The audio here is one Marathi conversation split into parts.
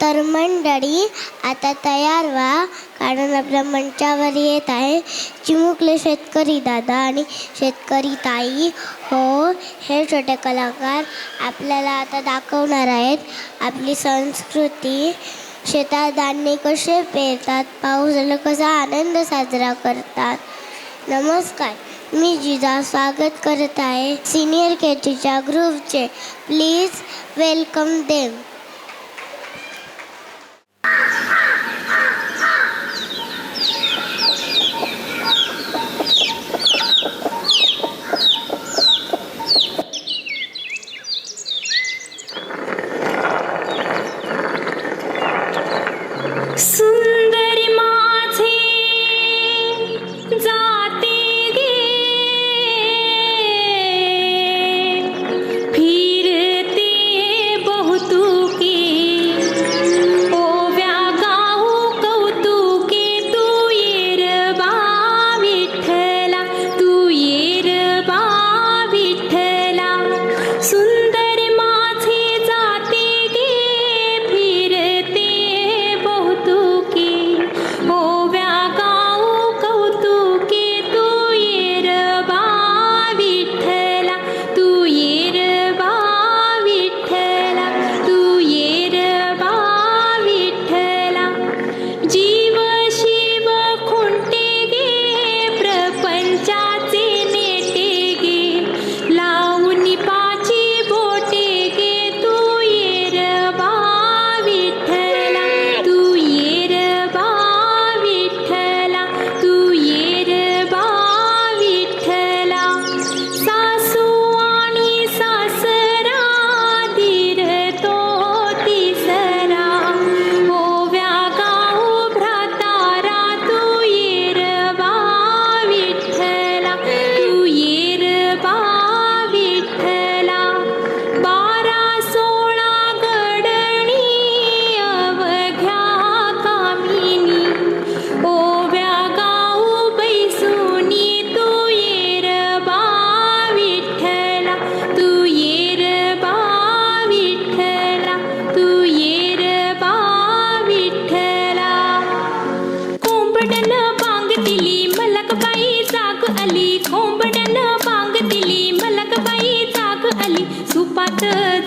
तर मंडळी आता तयार व्हा कारण आपल्या मंचावर येत आहे चिमुकले शेतकरी दादा आणि शेतकरी ताई. हो हे छोटे कलाकार आपल्याला आता दाखवणार आहेत. आपली संस्कृती शेतात धान्य कसे पेरतात पाऊस आला कसा आनंद साजरा करतात. नमस्कार मी जिजा स्वागत करत आहे. सिनियर के ग्रुपचे प्लीज वेलकम देम.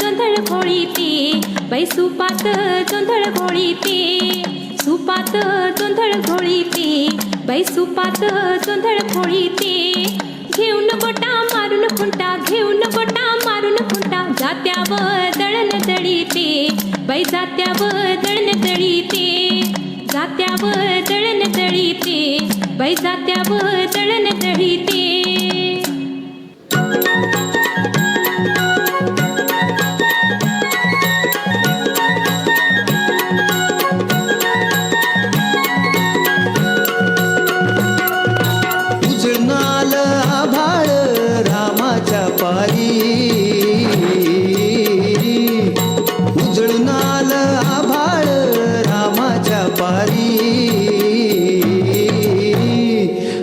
जोंधळ घोळीते बाई सुपात जोंधळ घोळीते सुपात जोंधळ घोळीते बाई सुपात जोंधळ घोळीते घेऊन गोटा मारून खुंटा घेऊन गोटा मारून खुंटा. जात्यावर दळण दळीते बाई जात्यावर दळण दळीते जात्यावर दळण दळीते बाई जात्यावर दळण दळीते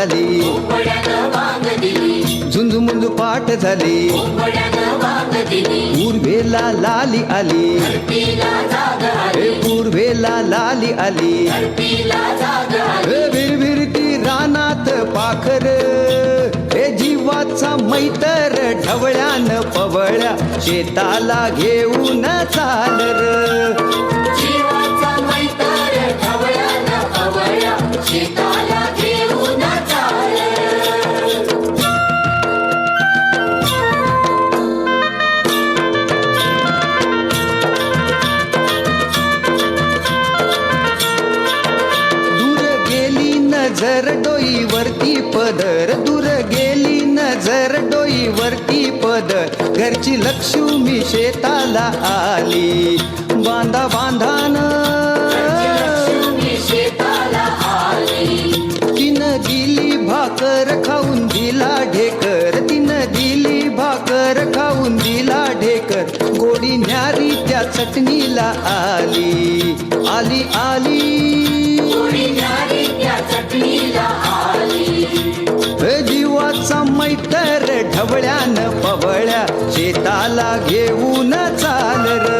झाली. झुंझुमुंज मुंजू पाठ झाली. पूर्वेला लाली आली. पूर्वेला लाली आली. विरविरती रानात पाखर. हे जीवाचा मैतर ढवळ्यान पवळ्या. शेताला घेऊन चाल जीवाचा मैतर ढवळ्यान पवळ्या. शेताला नजर डोईवरती पदर दूर गेली नजर डोईवरती पदर. घरची लक्ष्मी शेताला आली बांधा बांधान. तिनं दिली भाकर खाऊन दिला ढेकर. तिनं दिली भाकर खाऊन दिला ढेकर. गोडी न्यारी त्या चटणीला आली आली आली. जीवाचा मैतर ढवळ्यानं पवळ्या शेताला घेऊन चाल र.